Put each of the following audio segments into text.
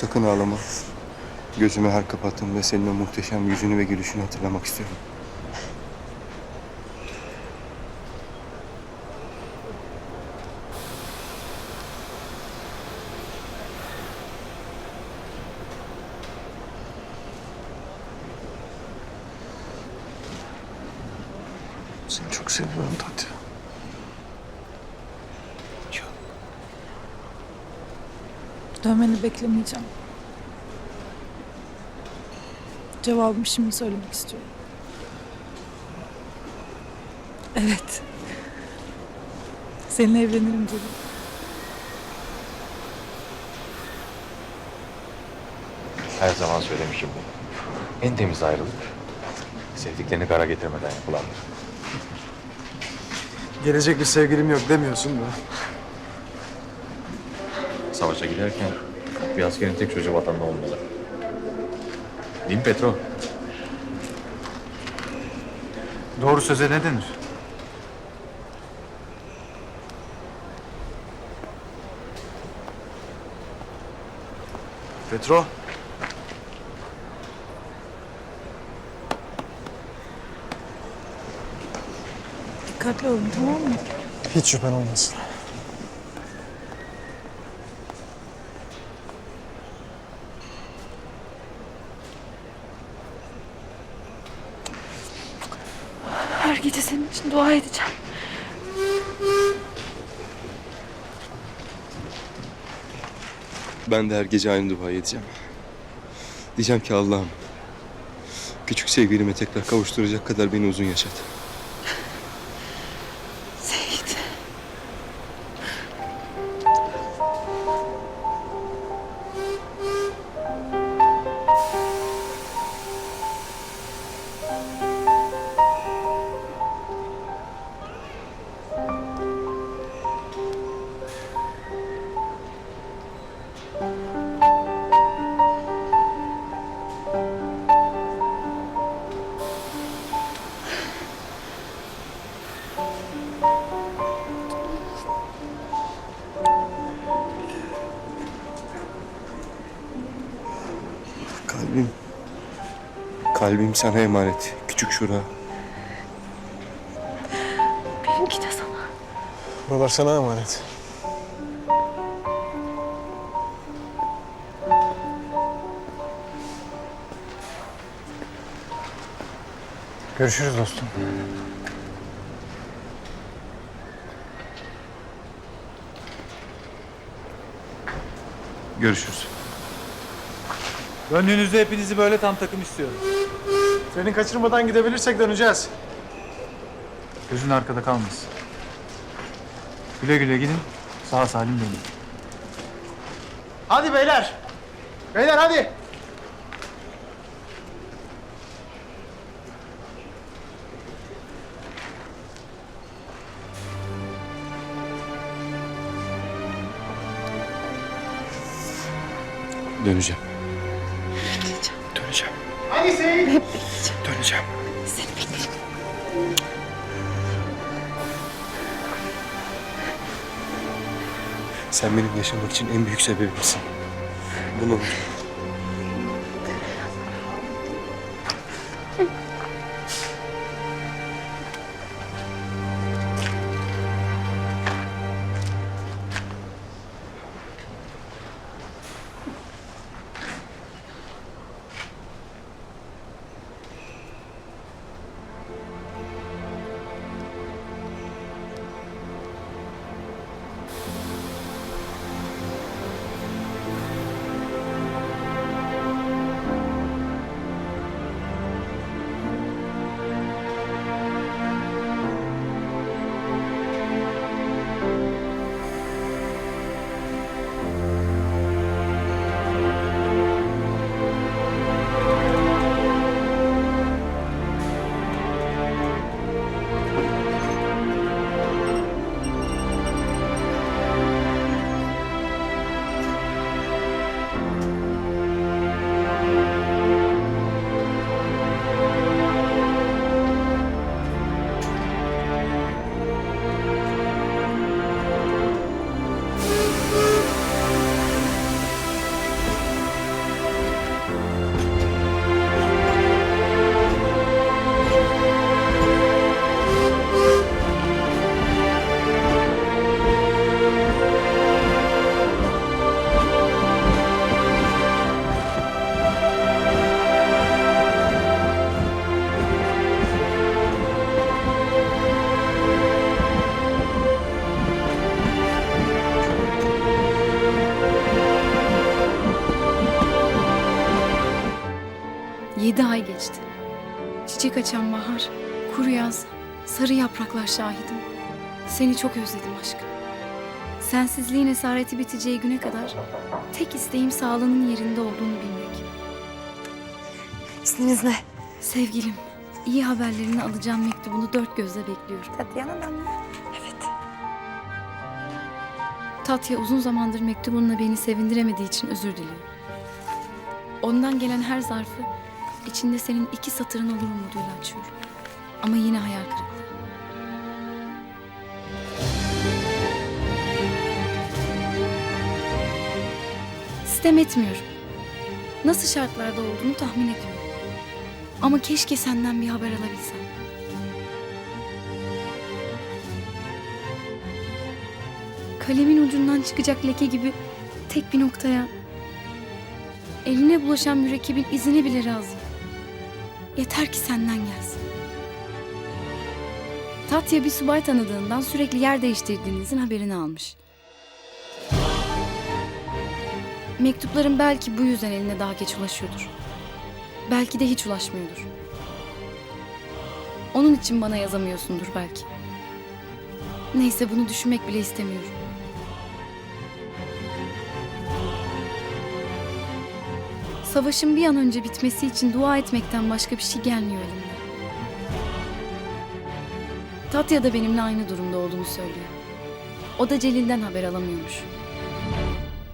Sakın ağlama. Gözümü her kapattım ve senin o muhteşem yüzünü ve gülüşünü hatırlamak istiyorum. Seni çok seviyorum Tatya. Çok. Dönmeni beklemeyeceğim. Cevabımı şimdi söylemek istiyorum. Evet. Seninle evlenirim dedim. Her zaman söylemişim bunu. En temiz ayrılık sevdiklerini kara getirmeden yapılandır. Gelecek bir sevgilim yok demiyorsun da. Savaşa giderken bir askerin tek çocuğu vatanda olmalı. Değil mi Petro? Doğru söze ne denir? Petro. Dikkatli olun tamam mı? Hiç şüphen olmasın. Gece senin için dua edeceğim. Ben de her gece aynı duayı edeceğim. Diyeceğim ki Allah'ım küçük sevgilime tekrar kavuşturacak kadar beni uzun yaşat. Kalbim sana emanet. Küçük Şura. Benimki de sana. Buralar sana emanet. Görüşürüz dostum. Görüşürüz. Döndüğünüzde hepinizi böyle tam takım istiyorum. Seni kaçırmadan gidebilirsek döneceğiz. Gözün arkada kalmasın. Güle güle gidin, sağ salim dönün. Hadi beyler. Beyler hadi. Döneceğim. Döneceğim. Hadi Seyit. Döneceğim. Seni beklerim. Sen benim yaşamak için en büyük sebebimsin. Bunu unutma. Çiçek açan bahar, kuru yaz, sarı yapraklar şahidim. Seni çok özledim aşkım. Sensizliğin esareti biteceği güne kadar tek isteğim sağlığının yerinde olduğunu bilmek. İsminiz ne? Sevgilim, iyi haberlerini alacağım mektubunu dört gözle bekliyorum. Tatyana'dan mı? Evet. Tatya uzun zamandır mektubunla beni sevindiremediği için özür diliyor. Ondan gelen her zarfı içinde senin iki satırın olur umuduyla açıyorum. Ama yine hayal kırıklığı. Sistem etmiyorum. Nasıl şartlarda olduğunu tahmin ediyorum. Ama keşke senden bir haber alabilsem. Kalemin ucundan çıkacak leke gibi tek bir noktaya eline bulaşan mürekkebin izine bile razı. Yeter ki senden gelsin. Tatya bir subay tanıdığından sürekli yer değiştirdiğinizin haberini almış. Mektupların belki bu yüzden eline daha geç ulaşıyordur. Belki de hiç ulaşmıyordur. Onun için bana yazamıyorsundur belki. Neyse bunu düşünmek bile istemiyorum. Savaşın bir an önce bitmesi için dua etmekten başka bir şey gelmiyor elimden. Tatya da benimle aynı durumda olduğunu söylüyor. O da Celil'den haber alamıyormuş.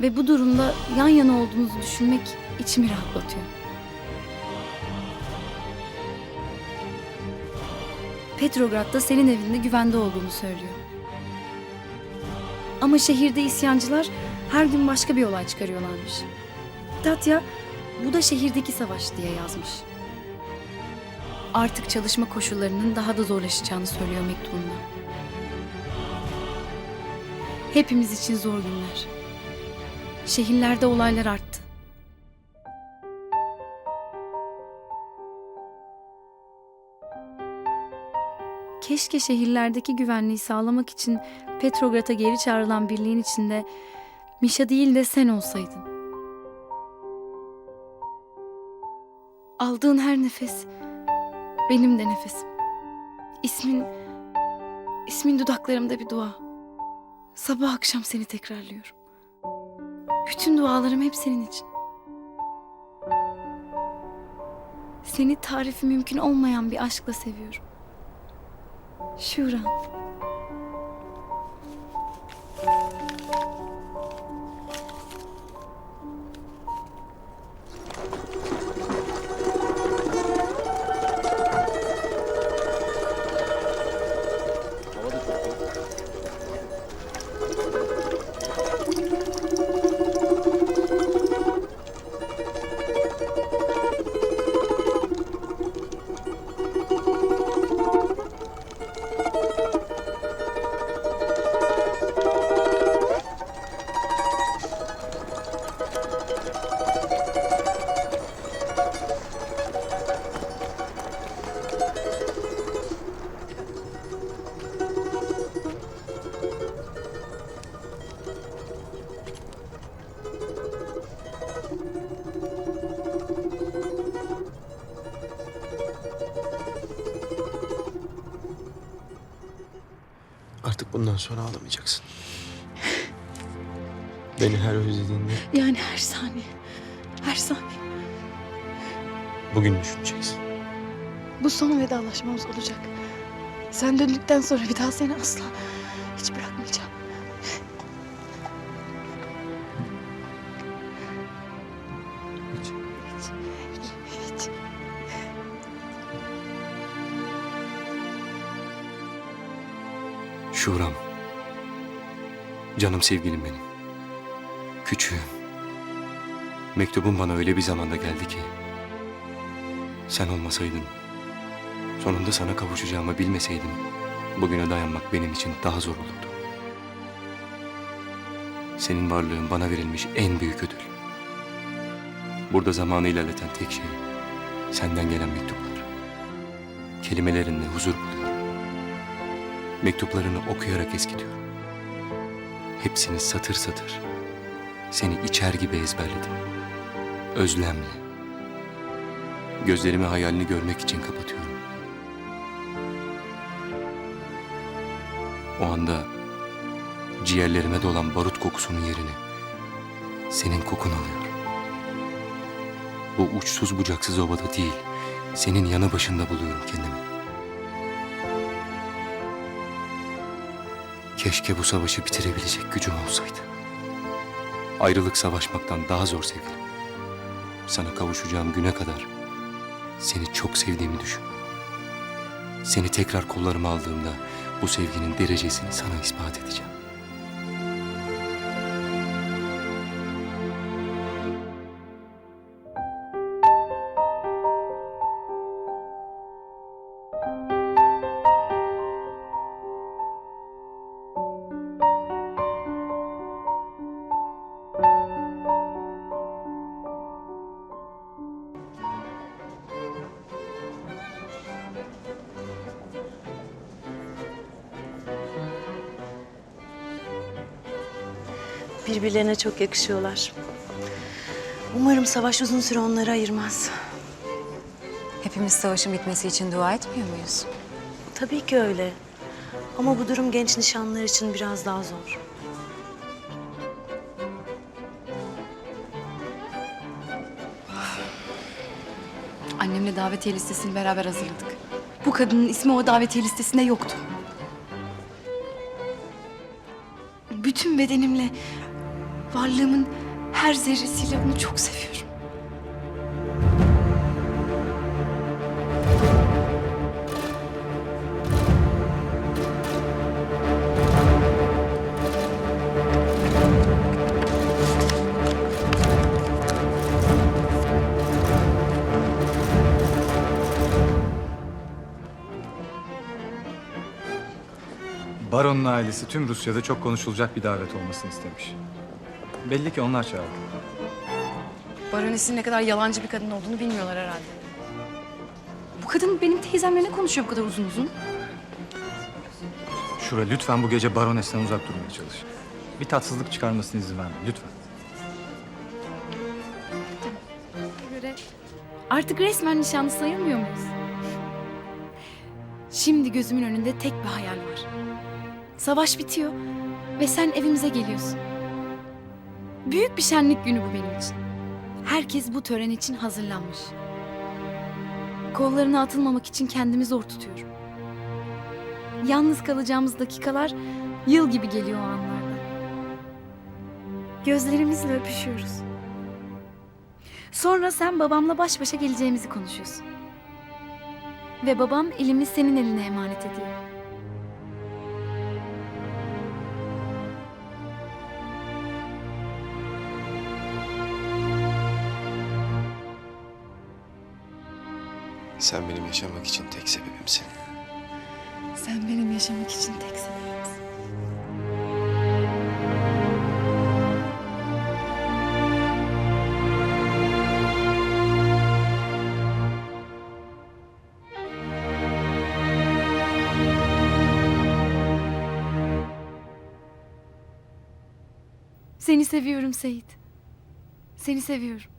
Ve bu durumda yan yana olduğumuzu düşünmek içimi rahatlatıyor. Petrograd'da senin evinde güvende olduğunu söylüyor. Ama şehirde isyancılar her gün başka bir olay çıkarıyorlarmış. Tatya bu da şehirdeki savaş diye yazmış. Artık çalışma koşullarının daha da zorlaşacağını söylüyor mektubunda. Hepimiz için zor günler. Şehirlerde olaylar arttı. Keşke şehirlerdeki güvenliği sağlamak için Petrograd'a geri çağrılan birliğin içinde Mişa değil de sen olsaydın. Aldığın her nefes benim de nefesim. İsmin ismin dudaklarımda bir dua. Sabah akşam seni tekrarlıyorum. Bütün dualarım hep senin için. Seni tarifi mümkün olmayan bir aşkla seviyorum. Şuran. Beni her özlediğinde Yani her saniye. Her saniye. bugün düşüneceksin. Bu son vedalaşmamız olacak. Sen döndükten sonra bir daha seni asla hiç bırakmayacağım. Hiç. Hiç. Hiç. Şuram. Canım sevgilim benim. Küçüğüm. Mektubun bana öyle bir zamanda geldi ki. Sen olmasaydın, sonunda sana kavuşacağımı bilmeseydim, bugüne dayanmak benim için daha zor olurdu. Senin varlığın bana verilmiş en büyük ödül. Burada zamanı ilerleten tek şey, senden gelen mektuplar. Kelimelerinle huzur buluyorum. Mektuplarını okuyarak eskitiyorum. Hepsini satır satır. Seni içer gibi ezberledim. Özlemle. Gözlerimi hayalini görmek için kapatıyorum. O anda ciğerlerime dolan barut kokusunun yerini senin kokun alıyor. Bu uçsuz bucaksız obada değil, senin yanı başında buluyorum kendimi. Keşke bu savaşı bitirebilecek gücüm olsaydı. Ayrılık savaşmaktan daha zor sevgilim. Sana kavuşacağım güne kadar seni çok sevdiğimi düşün. Seni tekrar kollarıma aldığımda bu sevginin derecesini sana ispat edeceğim. Birbirlerine çok yakışıyorlar. Umarım savaş uzun süre onları ayırmaz. Hepimiz savaşın bitmesi için dua etmiyor muyuz? Tabii ki öyle. Ama bu durum genç nişanlılar için biraz daha zor. Annemle davetiye listesini beraber hazırladık. Bu kadının ismi o davetiye listesinde yoktu. Bütün bedenimle, varlığımın her zerresiyle onu çok seviyorum. Baron'un ailesi tüm Rusya'da çok konuşulacak bir davet olmasını istemiş. Belli ki onlar çağırdı. Baronesin ne kadar yalancı bir kadın olduğunu bilmiyorlar herhalde. Bu kadın benim teyzemle ne konuşuyor bu kadar uzun uzun? Şura lütfen bu gece Barones'ten uzak durmaya çalış. Bir tatsızlık çıkarmasına izin verme lütfen. göre artık resmen nişanlı sayılmıyor muyuz? Şimdi gözümün önünde tek bir hayal var. Savaş bitiyor ve sen evimize geliyorsun. Büyük bir şenlik günü bu benim için. Herkes bu tören için hazırlanmış. Kollarına atılmamak için kendimi zor tutuyorum. Yalnız kalacağımız dakikalar yıl gibi geliyor o anlarda. Gözlerimizle öpüşüyoruz. Sonra sen babamla baş başa geleceğimizi konuşuyorsun. Ve babam elimi senin eline emanet ediyor. Sen benim yaşamak için tek sebebimsin. Sen benim yaşamak için tek sebebimsin. Seni seviyorum Seyit. Seni seviyorum.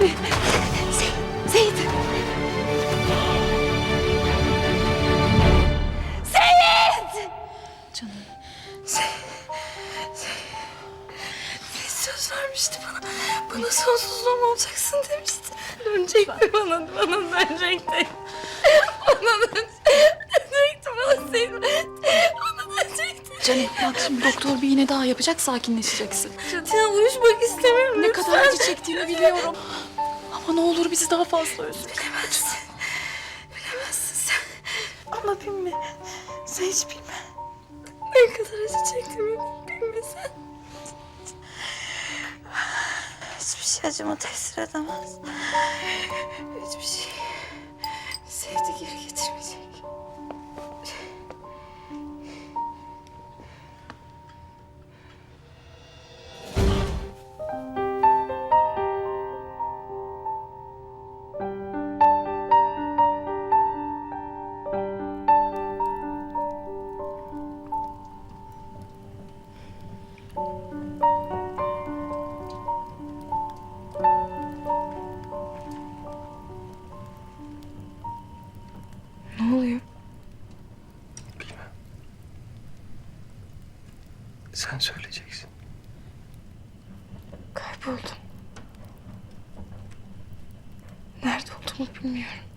abi. Seyit. Seyit! Canım. Seyit. söz vermişti bana. Bana sonsuzluğum olacaksın demişti. Dönecekti bana, bana dönecekti. Bana dönecekti, bana senin. Bana dönecekti. Canım bak şimdi doktor bir iğne daha yapacak, sakinleşeceksin. Çatıya uyuşmak istemiyorum Ne lütfen. kadar acı çektiğini biliyorum. Ama ne olur bizi daha fazla üzme. Bilemezsin. Bilemezsin sen. Ama bilme. Sen hiç bilme. Ne kadar acı çektiğimi bilme sen. Hiçbir şey acıma tesir edemez. Hiçbir şey Sen söyleyeceksin. Kayboldum. Nerede olduğumu bilmiyorum.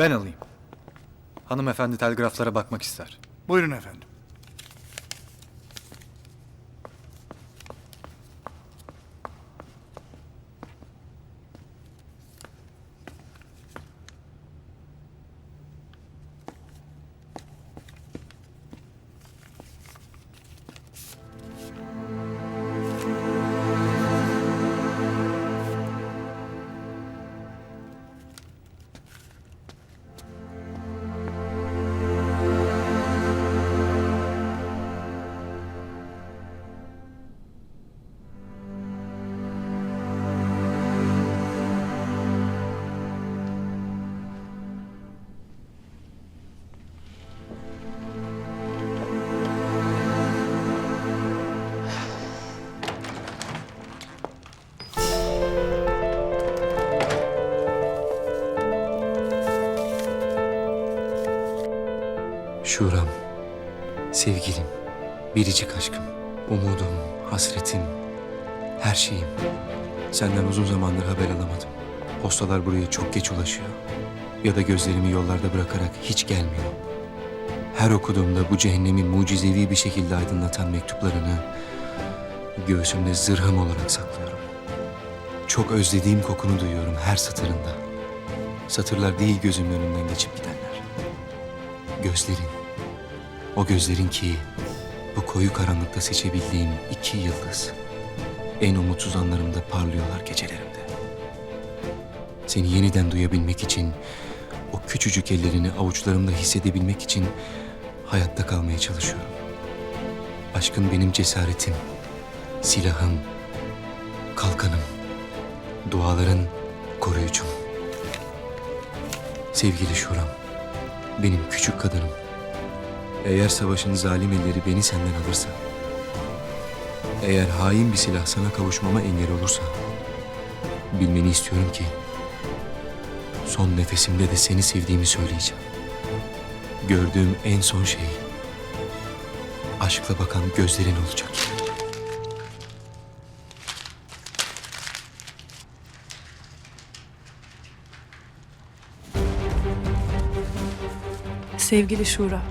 Ben alayım. Hanımefendi telgraflara bakmak ister. Buyurun efendim. Şuram, sevgilim, biricik aşkım, umudum, hasretim, her şeyim. Senden uzun zamandır haber alamadım. Postalar buraya çok geç ulaşıyor. Ya da gözlerimi yollarda bırakarak hiç gelmiyor. Her okuduğumda bu cehennemi mucizevi bir şekilde aydınlatan mektuplarını göğsümde zırhım olarak saklıyorum. Çok özlediğim kokunu duyuyorum her satırında. Satırlar değil gözümün önünden geçip gidenler. Gözlerin, o gözlerin ki bu koyu karanlıkta seçebildiğim iki yıldız. En umutsuz anlarımda parlıyorlar gecelerimde. Seni yeniden duyabilmek için, o küçücük ellerini avuçlarımda hissedebilmek için hayatta kalmaya çalışıyorum. Aşkın benim cesaretim, silahım, kalkanım, duaların koruyucum. Sevgili Şuram, benim küçük kadınım. Eğer savaşın zalim elleri beni senden alırsa, eğer hain bir silah sana kavuşmama engel olursa, bilmeni istiyorum ki, son nefesimde de seni sevdiğimi söyleyeceğim. Gördüğüm en son şey, aşkla bakan gözlerin olacak. Sevgili Şura,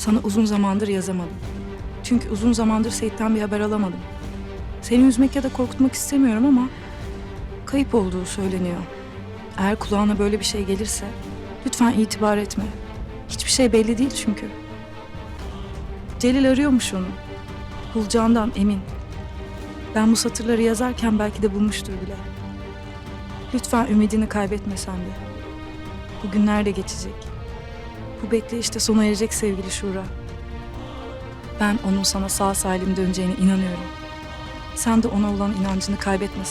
Sana uzun zamandır yazamadım. Çünkü uzun zamandır Seyit'ten bir haber alamadım. Seni üzmek ya da korkutmak istemiyorum ama kayıp olduğu söyleniyor. Eğer kulağına böyle bir şey gelirse lütfen itibar etme. Hiçbir şey belli değil çünkü. Celil arıyormuş onu. Bulacağından emin. Ben bu satırları yazarken belki de bulmuştur bile. Lütfen ümidini kaybetme sen de. Bu günler de geçecek. Bu bekleyişte sona erecek sevgili Şura. Ben onun sana sağ salim döneceğine inanıyorum. Sen de ona olan inancını kaybetme.